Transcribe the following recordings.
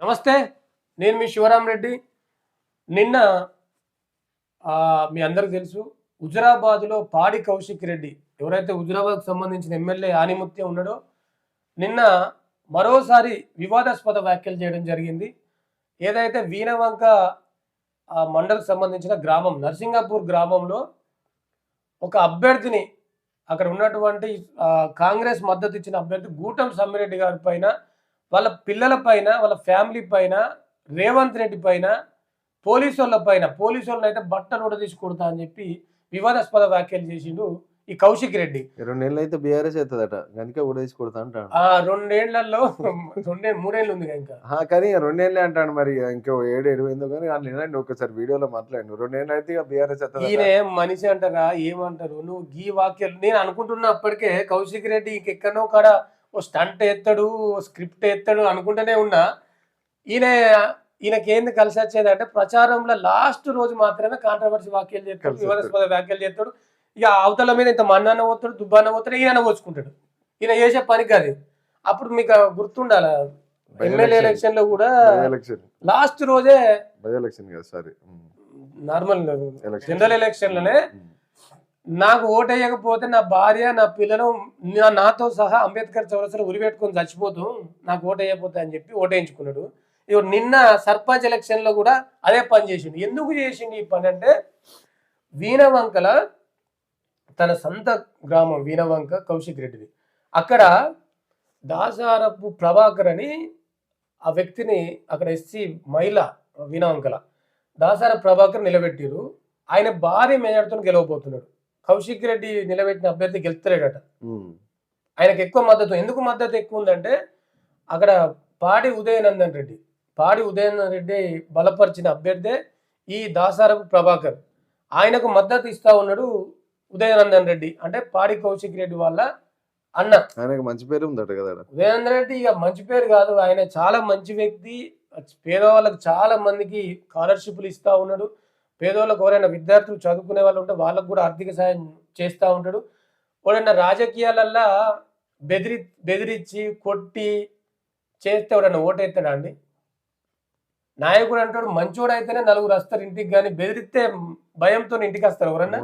నమస్తే నేను మీ శివరాం రెడ్డి నిన్న మీ అందరికి తెలుసు హుజరాబాద్లో పాడి కౌశిక్ రెడ్డి ఎవరైతే హుజరాబాద్కు సంబంధించిన ఎమ్మెల్యే ఆనిముత్యం ఉన్నాడో నిన్న మరోసారి వివాదాస్పద వ్యాఖ్యలు చేయడం జరిగింది. ఏదైతే వీణవంక మండలకు సంబంధించిన గ్రామం నర్సింగాపూర్ గ్రామంలో ఒక అభ్యర్థిని అక్కడ ఉన్నటువంటి కాంగ్రెస్ మద్దతు ఇచ్చిన అభ్యర్థి గూటం సమ్మిరెడ్డి గారి పైన వాళ్ళ పిల్లల పైన వాళ్ళ ఫ్యామిలీ పైన రేవంత్ రెడ్డి పైన పోలీసు వాళ్ళ పైన పోలీసు వాళ్ళని అయితే బట్టలు కూడా తీసి కొడతా అని చెప్పి వివాదాస్పద వ్యాఖ్యలు చేసిండు ఈ కౌశిక్ రెడ్డి. రెండు నెలలు అయితే బీఆర్ఎస్ అవుతుందట. అందుకే ఊడేసి కొడతా అంటాడు. ఆ రెండేళ్ళలో రెండే మూడేళ్ళు ఉంది ఇంకా. ఆ, కానీ రెండేళ్ళే అంటాడు మరి. ఇంకో ఏడు ఎనిమిదో కానీ వాళ్ళు వినండి ఒకసారి వీడియోలో మాట్లాడండి. రెండేళ్ళు అయితే బీఆర్ఎస్ ఈయన అవుతుంది ఏం మనిషి అంటారా ఏమంటారు? నువ్వు గీ వాక్యాలు నేను అనుకుంటున్నా అప్పటికే కౌశిక్ రెడ్డి ఇంకెక్కడో కాడ ఓ స్టంట్ ఎత్తాడు ఓ స్క్రిప్ట్ ఎత్తాడు అనుకుంటూనే ఉన్నా ఈయన ఈయనకి ఏంది కలిసి వచ్చేది అంటే ప్రచారంలో లాస్ట్ రోజు మాత్రమే కాంట్రవర్సీ వ్యాఖ్యలు చేస్తాడు వివాదాస్పద వ్యాఖ్యలు చేస్తాడు. ఇక అవతల మీద ఇంత మన్నాన్న పోతాడు దుబ్బాన్న పోతాడు ఈయన పోసుకుంటాడు. ఈయన చేసే పని కాదు అప్పుడు మీకు గుర్తుండాల? MLA election. లో కూడా లాస్ట్ రోజే బై ఎలక్షన్ కదా సారీ. నార్మల్ జనరల్ ఎలక్షన్లోనే నాకు ఓటేయకపోతే నా భార్య నా పిల్లలు నా నాతో సహా అంబేద్కర్ చౌరసలు ఉరిపెట్టుకొని చచ్చిపోతూ నాకు ఓటేయకపోతే అని చెప్పి ఓటేయించుకున్నాడు. ఇప్పుడు నిన్న సర్పంచ్ ఎలక్షన్లో కూడా అదే పని చేసిండు. ఎందుకు చేసిండు ఈ పని అంటే వీణవంకల తన సొంత గ్రామం వీణవంక కౌశిక్ రెడ్డిది. అక్కడ దాసారపు ప్రభాకర్ అని ఆ వ్యక్తిని అక్కడ ఎస్సీ మహిళ వీణవంకల దాసార ప్రభాకర్ నిలబెట్టారు ఆయన భారీ మెజార్టీతో గెలవబోతున్నాడు. కౌశిక్ రెడ్డి నిలబెట్టిన అభ్యర్థి గెలుస్తలేడట. ఆయనకు ఎక్కువ మద్దతు ఎందుకు మద్దతు ఎక్కువ ఉందంటే అక్కడ పాడి ఉదయనందన్ రెడ్డి పాడి ఉదయనందన్ రెడ్డి బలపరిచిన అభ్యర్థే ఈ దాసారపు ప్రభాకర్. ఆయనకు మద్దతు ఇస్తా ఉన్నాడు ఉదయనందన్ రెడ్డి అంటే పాడి కౌశిక్ రెడ్డి వాళ్ళ అన్న. ఆయనకు మంచి పేరు ఉందట కదా. ఉదయనందన్ రెడ్డి ఇక మంచి పేరు కాదు ఆయన చాలా మంచి వ్యక్తి పేదవాళ్ళకి చాలా మందికి స్కాలర్షిప్లు ఇస్తా ఉన్నాడు. పేదవాళ్ళకి ఎవరైనా విద్యార్థులు చదువుకునే వాళ్ళు ఉంటే వాళ్ళకు కూడా ఆర్థిక సాయం చేస్తూ ఉంటాడు. ఎవరైనా రాజకీయాలల్లో బెదిరి బెదిరించి కొట్టి చేస్తే ఎవడన్నా ఓటేస్తాడా అండి? నాయకుడు అంటాడు మంచోడు అయితేనే నలుగురు వస్తారు ఇంటికి కానీ బెదిరిస్తే భయంతో ఇంటికి వస్తారు ఎవరన్నా.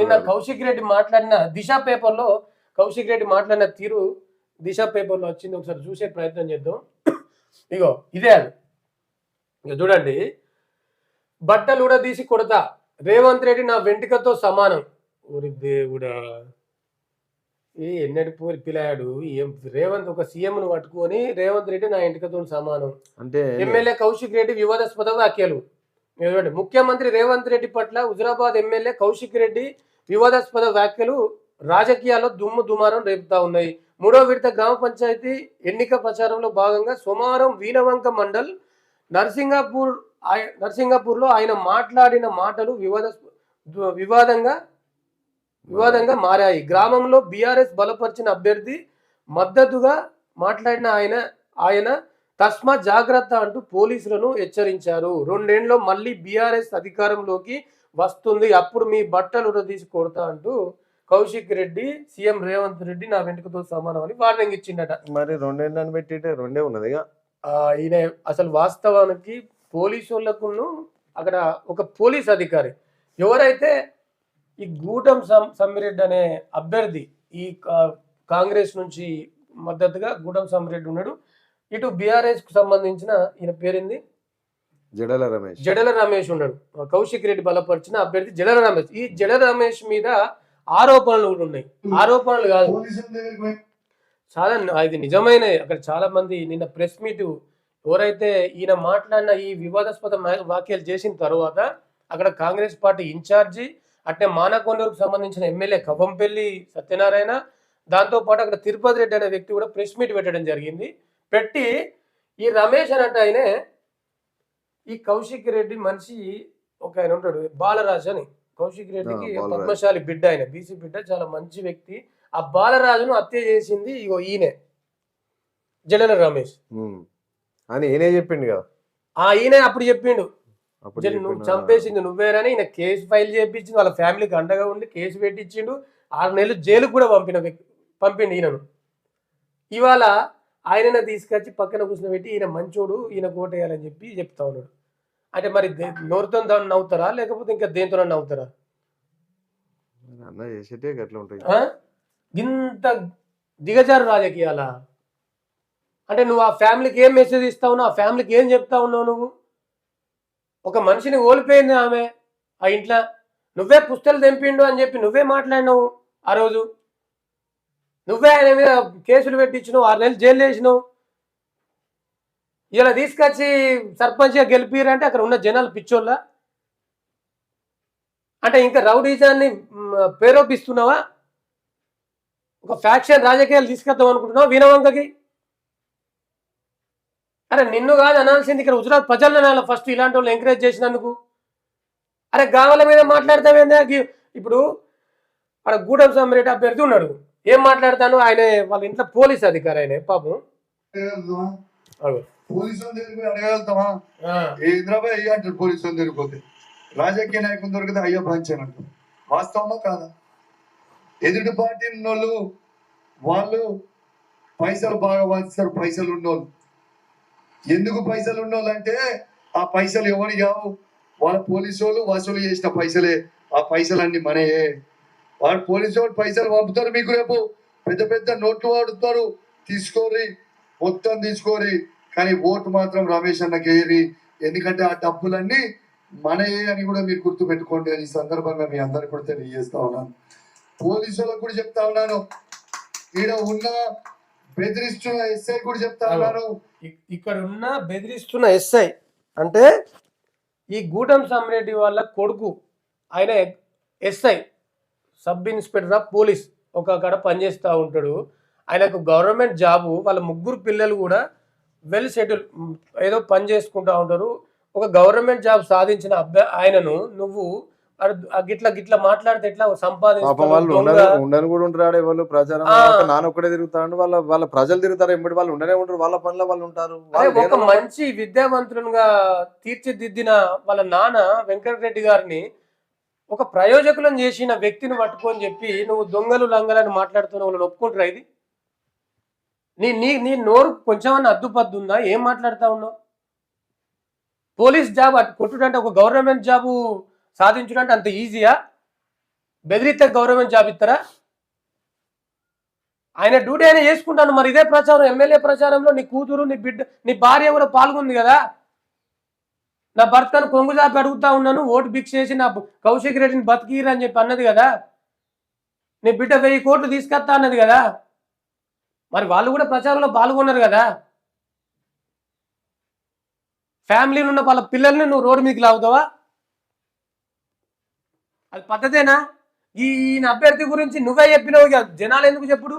నిన్న. కౌశిక్ రెడ్డి మాట్లాడిన దిశ పేపర్లో కౌశిక్ రెడ్డి మాట్లాడిన తీరు దిశ పేపర్లో వచ్చింది. ఒకసారి చూసే ప్రయత్నం చేద్దాం. ఇగో ఇదే అది. ఇక చూడండి. బట్టలు కూడా తీసి కొడతా. రేవంత్ రెడ్డి నా వెంట్రుకతో సమానం. ఊరి దేవుడా. ఏ ఎన్నటి పోరి పిల్లాడు. ఏం రేవంత్ ఒక సీఎంను పట్టుకొని రేవంత్ రెడ్డి నా వెంట్రుకతో సమానం. అంటే ఎమ్మెల్యే కౌశిక్ రెడ్డి వివాదాస్పద వ్యాఖ్యలు. ముఖ్యమంత్రి రేవంత్ రెడ్డి పట్ల హుజరాబాద్ ఎమ్మెల్యే కౌశిక్ రెడ్డి వివాదాస్పద వ్యాఖ్యలు రాజకీయాల్లో దుమ్ము దుమారం రేపుతా ఉన్నాయి. మూడో విడత గ్రామ పంచాయతీ ఎన్నిక ప్రచారంలో భాగంగా సోమవారం వీణవంక మండల్ నర్సింగాపూర్ ఆయ- నర్సింగాపూర్లో ఆయన మాట్లాడిన మాటలు వివాద వివాదంగా వివాదంగా మారాయి. గ్రామంలో బీఆర్ఎస్ బలపరిచిన అభ్యర్థి మద్దతుగా మాట్లాడిన ఆయన ఆయన తస్మా జాగ్రత్త అంటూ పోలీసులను హెచ్చరించారు. రెండేళ్ళలో మళ్ళీ బీఆర్ఎస్ అధికారంలోకి వస్తుంది. అప్పుడు మీ బట్టలు ఉడదీసి కొడతా అంటూ కౌశిక్ రెడ్డి సీఎం రేవంత్ రెడ్డి నా వెంటకతో సమానం అని వార్నింగ్ ఇచ్చిండట. మరి రెండేళ్ళని పెట్టిటే రెండే ఉన్నది ఈయన అసలు వాస్తవానికి పోలీసు వాళ్ళకును అక్కడ ఒక పోలీస్ అధికారి. ఎవరైతే ఈ గూటం సం సమ్మిరెడ్డి అనే అభ్యర్థి ఈ కా- కాంగ్రెస్ నుంచి మద్దతుగా గూటం సమ్మిరెడ్డి ఉన్నాడు. ఇటు బీఆర్ఎస్కు సంబంధించిన ఈయన పేరింది? జడల రమేష్. జడల రమేష్ ఉన్నాడు. కౌశిక్ రెడ్డి బలపరిచిన అభ్యర్థి జడల రమేష్. ఈ జడల రమేష్ మీద ఆరోపణలు కూడా ఉన్నాయి. ఆరోపణలు కాదు. చాలా ఇది నిజమైన అక్కడ చాలా మంది నిన్న ప్రెస్ మీట్ ఎవరైతే ఈయన మాట్లాడిన ఈ వివాదాస్పద వ్యాఖ్యలు చేసిన తర్వాత అక్కడ కాంగ్రెస్ పార్టీ ఇన్ఛార్జి అట్నే మానకొండూరుకు సంబంధించిన ఎమ్మెల్యే కవ్వంపల్లి సత్యనారాయణ దాంతో పాటు అక్కడ తిరుపతి రెడ్డి అనే వ్యక్తి కూడా ప్రెస్ మీట్ పెట్టడం జరిగింది. పెట్టి ఈ రమేష్ అన్నట్టు ఆయనే ఈ కౌశిక్ రెడ్డి మనిషి ఒక ఆయన ఉంటాడు బాలరాజు అని. కౌశిక్ రెడ్డికి. పద్మశాలి బిడ్డ ఆయన బీసీ బిడ్డ చాలా మంచి వ్యక్తి. ఆ బాలరాజును హత్య చేసింది ఇగో ఈయనే. జడల రమేష్. అని ఈయనే చెప్పిండు కదా. ఆ ఈయనే అప్పుడు చెప్పిండు. అప్పుడు నువ్వు చెప్పిండు. చంపేసింది నువ్వేరని ఈయన కేసు ఫైల్ చేయించింది వాళ్ళ ఫ్యామిలీకి అండగా ఉండి కేసు పెట్టించిండు. ఆరు నెలలు జైలుకు కూడా పంపిన వ్యక్తి పంపిండు ఈయనను. ఇవాళ ఆయననే తీసుకొచ్చి పక్కన కూర్చోబెట్టి ఈయన మంచోడు ఈయన కోటేయాలని చెప్పి చెప్తా ఉన్నాడు. అంటే మరి దే- నోరుతో దా- నవ్వుతారా? లేకపోతే ఇంకా దేంతో నవ్వుతారా? అన్న చేసేటే అట్లా ఉంటాయి ఆ? ఇంత దిగజారు రాజకీయాల? అంటే నువ్వు ఆ ఫ్యామిలీకి ఏం మెసేజ్ ఇస్తావు ఆ ఫ్యామిలీకి ఏం చెప్తా ఉన్నావు నువ్వు? ఒక మనిషిని ఓలిపోయింది ఆమె ఆ ఇంట్లో. నువ్వే పుస్తలు తెంపిండు అని చెప్పి నువ్వే మాట్లాడినావు ఆ రోజు. నువ్వే ఆయన మీద కేసులు పెట్టించినావు ఆరు నెలలు జైలు వేసినావు. ఇలా తీసుకొచ్చి సర్పంచ్గా గెలిపిరంటే అక్కడ ఉన్న జనాలు పిచ్చోళ్ళ? అంటే ఇంకా రౌడీజాన్ని పేరోపిస్తున్నావా ప్రేరేపిస్తున్నావా? ఒక ఫ్యాక్షన్ రాజకీయాలు తీసుకొద్దాం అనుకుంటున్నావు వీణవంకకి? అరే నిన్ను కాదు అనాల్సింది ఇక్కడ గుజరాత్ ప్రజలను ఫస్ట్ ఇలాంటి వాళ్ళు ఎంకరేజ్ చేసినందుకు. అరే గావల మీద మాట్లాడతావేందా? ఇప్పుడు అక్కడ గూడెం సమ్మరెడ్డి అభ్యర్థి ఉన్నాడు. ఏం మాట్లాడతాను? ఆయన వాళ్ళ ఇంట్లో పోలీస్ అధికారి ఆయన పాపం. అడగలుగుతామా అడుగు. పోలీసు వాళ్ళ దగ్గరికి పోయి అడగలుగుతామా ఆ, ఏ ఇంద్రాబాయ్ అయ్యా అంటారు పోలీసు వాళ్ళ దగ్గరికి పోతే. రాజకీయ నాయకులు దొరికితే అయ్యా పంచాను అంటారు వాస్తవమా కాదా? ఎదుటి పార్టీ ఉన్నోళ్ళు వాళ్ళు పైసలు బాగా వంచుతారు పైసలు ఉన్నోళ్ళు. ఎందుకు పైసలు ఉన్నోళ్ళు ఆ పైసలు ఎవరు కావు? వాళ్ళ పోలీసు వాళ్ళు వసూలు చేసిన పైసలే. ఆ పైసలన్నీ మనయే. వాళ్ళు పోలీసు వాళ్ళు పైసలు పంపుతారు మీకు రేపు. పెద్ద పెద్ద నోట్లు వాడుతారు. తీసుకోరి మొత్తం తీసుకోరి కానీ ఓటు మాత్రం రమేష్ అన్న వేయరి ఎందుకంటే ఆ డబ్బులన్నీ మనయే అని కూడా మీరు గుర్తు పెట్టుకోండి అని ఈ సందర్భంగా మీ అందరికి కూడా తెలియజేస్తా ఉన్నాను. పోలీసులకు కూడా చెప్తా ఉన్నాను. ఈడ ఉన్న బెదిరిస్తున్న ఎస్ఐ కూడా చెప్తా ఇక్కడ ఉన్న బెదిరిస్తున్న ఎస్ఐ అంటే ఈ గూడెం సమ్రెడ్డి వాళ్ళ కొడుకు ఆయన SI sub inspector of police ఒక కాడ పనిచేస్తూ ఉంటాడు. ఆయనకు గవర్నమెంట్ జాబు వాళ్ళ ముగ్గురు పిల్లలు కూడా వెల్ సెటిల్ ఏదో పని చేసుకుంటూ ఉంటారు. ఒక గవర్నమెంట్ జాబ్ సాధించిన అబ్బాయి ఆయనను నువ్వు గిట్ల గిట్ల మాట్లాడితే ఎట్లా వాళ్ళు. ఉండని కూడా ఉంటారు వాళ్ళు. ప్రచారం నాన్న ఒక్కడే తిరుగుతాడు వాళ్ళ వాళ్ళ ప్రజలు తిరుగుతారు ఎంబడి వాళ్ళు ఉండనే ఉంటారు వాళ్ళ పనిలో వాళ్ళు ఉంటారు. వాళ్ళు ఒక మంచి విద్యావంతులుగా తీర్చిదిద్దిన వాళ్ళ నాన్న వెంకటరెడ్డి గారిని ఒక ప్రయోజకులను చేసిన వ్యక్తిని పట్టుకొని చెప్పి నువ్వు దొంగలు లంగలని మాట్లాడుతున్న వాళ్ళని ఒప్పుకుంటారా ఇది? నీ నీ నీ నోరు కొంచెమన్నా అద్దుపద్దు ఉందా ఏం మాట్లాడుతా ఉన్నావు? పోలీస్ జాబ్ అటు కొట్టుడంటే ఒక గవర్నమెంట్ జాబు సాధించడం అంటే అంత ఈజీయా? బెదిరితే గవర్నమెంట్ జాబ్ ఇస్తారా ఆయన డ్యూటీ అయినా చేసుకుంటాను మరి ఇదే ప్రచారం ఎమ్మెల్యే ప్రచారంలో నీ కూతురు నీ బిడ్డ నీ భార్య కూడా పాల్గొంది కదా? నా భర్తను కొంగు చాపి అడుగుతా ఉన్నాను ఓటు బిక్స్ చేసి నా కౌశిక్ రెడ్డిని బతికిరు అని చెప్పి అన్నది కదా? నీ బిడ్డ వెయ్యి కోట్లు తీసుకొస్తా అన్నది కదా? మరి వాళ్ళు కూడా ప్రచారంలో పాల్గొన్నారు కదా? ఫ్యామిలీలో ఉన్న వాళ్ళ పిల్లల్ని నువ్వు రోడ్డు మీదకి లాగుతావా? అది పద్ధతేనా? ఈ ఈయన అభ్యర్థి గురించి నువ్వే చెప్పినావు ఇక. జనాలు ఎందుకు చెప్పుడు?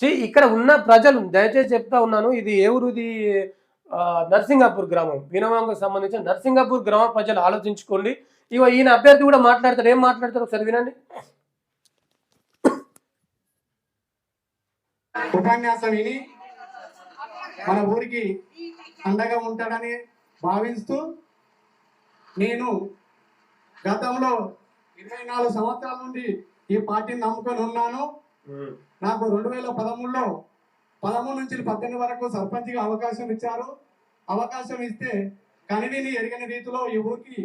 ఛీ, ఇక్కడ ఉన్న ప్రజలు దయచేసి చెప్తా ఉన్నాను. ఇది ఏ ఊరుది? నర్సింగాపూర్ గ్రామం. వినవాంగకు సంబంధించిన నర్సింగాపూర్ గ్రామ ప్రజలు ఆలోచించుకోండి. ఇవ ఈయన అభ్యర్థి కూడా మాట్లాడతారు ఏం మాట్లాడతారు ఒకసారి వినండి. ఉపన్యాసం విని మన ఊరికి అండగా ఉంటాడని భావిస్తూ నేను గతంలో ఇరవై నాలుగు సంవత్సరాల నుండి ఈ పార్టీని నమ్ముకొని ఉన్నాను. నాకు రెండు వేల పదమూడులో పదమూడు నుంచి పద్దెనిమిది వరకు సర్పంచ్గా అవకాశం ఇచ్చారు. అవకాశం ఇస్తే కనివిని ఎరిగిన రీతిలో ఈ ఊరికి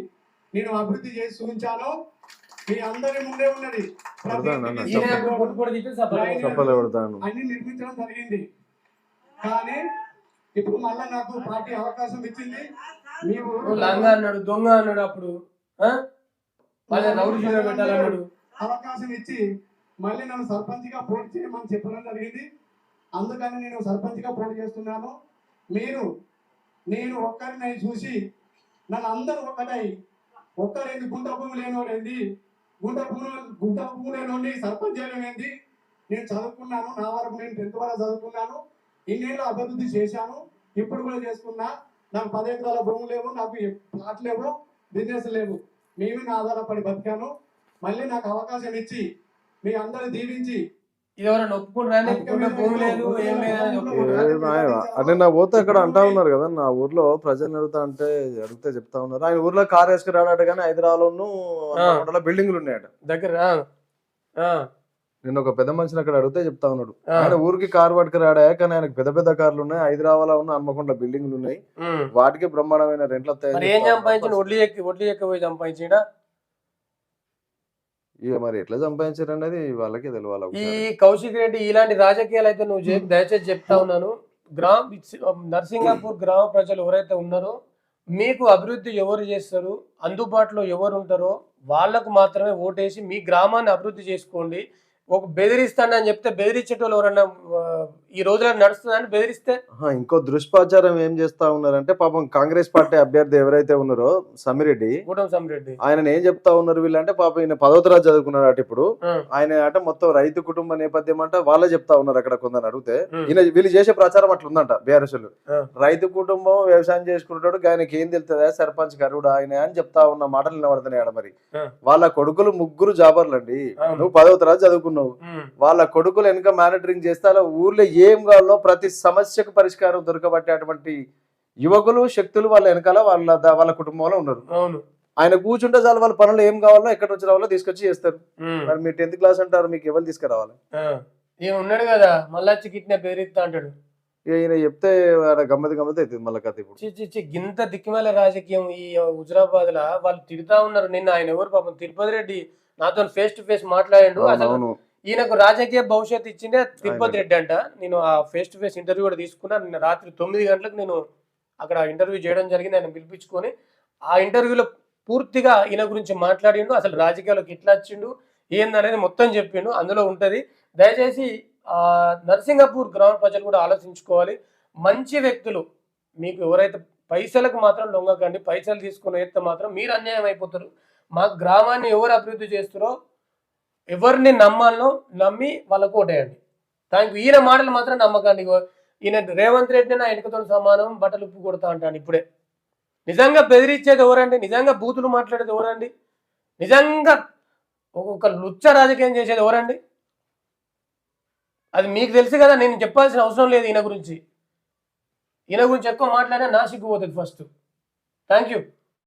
నేను అభివృద్ధి చేసి చూపించాను. మీ అందరి ముందే ఉన్నది. అన్న, నిర్మించడం జరిగింది. కానీ ఇప్పుడు మళ్ళా నాకు పార్టీ అవకాశం ఇచ్చింది. లంగా అన్నాడు దొంగ అన్నాడు అప్పుడు? మళ్ళీ రౌడీ పెట్టాలన్నాడు అవకాశం ఇచ్చి మళ్ళీ నన్ను సర్పంచ్గా పోటీ చేయమని చెప్పడం జరిగింది. అందుకని నేను సర్పంచ్గా పోటీ చేస్తున్నాను. మీరు నేను ఒక్కరిని చూసి నన్ను అందరూ ఒక్కటై ఒక్కరేంది గుంట భూమి లేనోడేంది? గుంట భూమి గుంట భూమి లేనోడిని సర్పంచ్ చేయడం ఏంది? నేను చదువుకున్నాను నా వరకు నేను టెన్త్ వరకు చదువుకున్నాను. ఇన్నేళ్ళు అభివృద్ధి చేశాను. ఇప్పుడు కూడా చేసుకున్నా. నాకు పది ఎకరాల భూములు లేవు నాకు ప్లాట్ లేవు బిజినెస్ లేవు. మీ మీద ఆధారపడి బతికాను. మళ్ళీ నాకు అవకాశం ఇచ్చి మీ అందరూ దీవించి. అంటే నా పోతే అక్కడ అంటా ఉన్నారు కదా నా ఊర్లో ప్రజలు అడుగుతా అంటే అడిగితే చెప్తా ఉన్నారు. ఆయన ఊర్లో కార్ వేసుకుని రాడట కానీ హైదరాబాద్ బిల్డింగ్లు ఉన్నాయట. దగ్గర ఆ. ఆ. నేను ఒక పెద్ద మనిషిని అక్కడ అడిగితే చెప్తా ఉన్నాడు. ఆయన ఊరికి కారు పట్టుకురాడా కానీ ఆయనకు పెద్ద పెద్ద కార్లు ఉన్నాయి హైదరాబాద్ ఉన్న హన్మకొండ బిల్డింగ్లు ఉన్నాయి. వాటికి బ్రహ్మాండమైన రెంట్లు ఇక మరి ఎట్లా సంపాదించారు అనేది వాళ్ళకే తెలియాలి ఈ. కౌశిక్ రెడ్డి ఇలాంటి రాజకీయాలు అయితే నువ్వు చేయకు దయచేసి చెప్తా ఉన్నాను. గ్రామ నర్సింగాపూర్ గ్రామ ప్రజలు ఎవరైతే ఉన్నారో మీకు అభివృద్ధి ఎవరు చేస్తారు అందుబాటులో ఎవరు ఉంటారో వాళ్ళకు మాత్రమే ఓటేసి మీ గ్రామాన్ని అభివృద్ధి చేసుకోండి. ఒక బెదిరిస్తానని చెప్తే బెదిరించేటోళ్ళు ఎవరన్నా ఈ రోజులో నడుస్తుందని బెదిరిస్తే? ఇంకో దుష్ప్రచారం ఏం చేస్తా ఉన్నారంటే పాపం కాంగ్రెస్ పార్టీ అభ్యర్థి ఎవరైతే ఉన్నారో సమిరెడ్డి కూటమి సమిరెడ్డి. ఆయన ఏం చెప్తా ఉన్నారు వీళ్ళంటే పాపం ఈయన పదో తరగతి చదువుకున్నాడు అటు ఇప్పుడు. ఆయన అంటే మొత్తం రైతు కుటుంబ నేపథ్యం అంటే వాళ్ళే చెప్తా ఉన్నారు అక్కడ కొందరు అడిగితే. ఈయన వీళ్ళు చేసే ప్రచారం అట్లా ఉందంట బీఆర్ఎస్. రైతు కుటుంబం వ్యవసాయం చేసుకుంటాడు ఆయనకి ఏం తెలుస్తుందా? సర్పంచ్ కరుడు ఆయన అని చెప్తా ఉన్న మాటలు వినబడుతున్నాయి ఆడ మరి. వాళ్ళ కొడుకులు ముగ్గురు జాబర్లు అండి. నువ్వు పదవ తరగతి చదువుకున్నావు. ఉమ్, వాళ్ళ కొడుకులు వెనక మానిటరింగ్ చేస్తే అలా ఊర్లో ఏం కావాలో ప్రతి సమస్యకు పరిష్కారం దొరకబట్టేటువంటి యువకులు శక్తులు వాళ్ళ వెనకాల వాళ్ళ వాళ్ళ కుటుంబంలో ఉన్నారు. అవును. ఆయన కూర్చుంటే చాలు వాళ్ళ పనులు ఏం కావాలో ఎక్కడ నుంచి రావాలో తీసుకొచ్చి చేస్తారు. మరి మీరు టెన్త్ క్లాస్ అంటారు మీకు ఎవరు తీసుకురావాలి. ఈయన ఉన్నాడు కదా మళ్ళీ కిట్నే బెదిరిస్తా అంటాడు. ఈయన చెప్తే గమ్మతి గమ్మతి అవుతుంది మళ్ళీ కథ ఇప్పుడు. గింత దిక్కుమాల రాజకీయం ఈ హుజరాబాద్ లా వాళ్ళు తిడతా ఉన్నారు. నిన్న ఆయన ఎవరు పాపం తిరుపతి రెడ్డి నాతో ఫేస్ టు ఫేస్ మాట్లాడాడు. అసలు ఈయనకు రాజకీయ భవిష్యత్తు ఇచ్చిందే తిరుపతి. రెడ్డి అంట. నేను ఆ ఫేస్ టు ఫేస్ ఇంటర్వ్యూ కూడా తీసుకున్నా. నిన్న రాత్రి తొమ్మిది గంటలకు నేను అక్కడ ఇంటర్వ్యూ చేయడం జరిగింది. ఆయన పిలిపించుకొని ఆ ఇంటర్వ్యూలో పూర్తిగా ఈయన గురించి మాట్లాడిండు. అసలు రాజకీయాలకు ఇట్లా వచ్చిండు ఏందనేది మొత్తం చెప్పిండు. అందులో ఉంటది దయచేసి ఆ నరసింగపూర్ గ్రామ ప్రజలు కూడా ఆలోచించుకోవాలి. మంచి వ్యక్తులు మీకు ఎవరైతే పైసలకు మాత్రం లొంగకండి పైసలు తీసుకుని అయితే మాత్రం మీరు అన్యాయం అయిపోతారు. మా గ్రామాన్ని ఎవరు అభివృద్ధి చేస్తారో ఎవరిని నమ్మాలనో నమ్మి వాళ్ళకు ఓటేయండి. థ్యాంక్ యూ ఈయన మాటలు మాత్రం నమ్మకండి. ఈయన రేవంత్ రెడ్డి నా ఎన్నికతో సమానం బట్టలు ఉప్పు కొడతా అంటాను ఇప్పుడే. నిజంగా బెదిరించేది ఎవరండి? నిజంగా బూతులు మాట్లాడేది ఎవరండి? నిజంగా ఒక్కొక్క లుచ్చ రాజకీయం చేసేది ఎవరండి? అది మీకు తెలుసు కదా నేను చెప్పాల్సిన అవసరం లేదు ఈయన గురించి. ఈయన గురించి ఎక్కువ మాట్లాడినా నా సిగ్గుపోతుంది ఫస్ట్. Thank you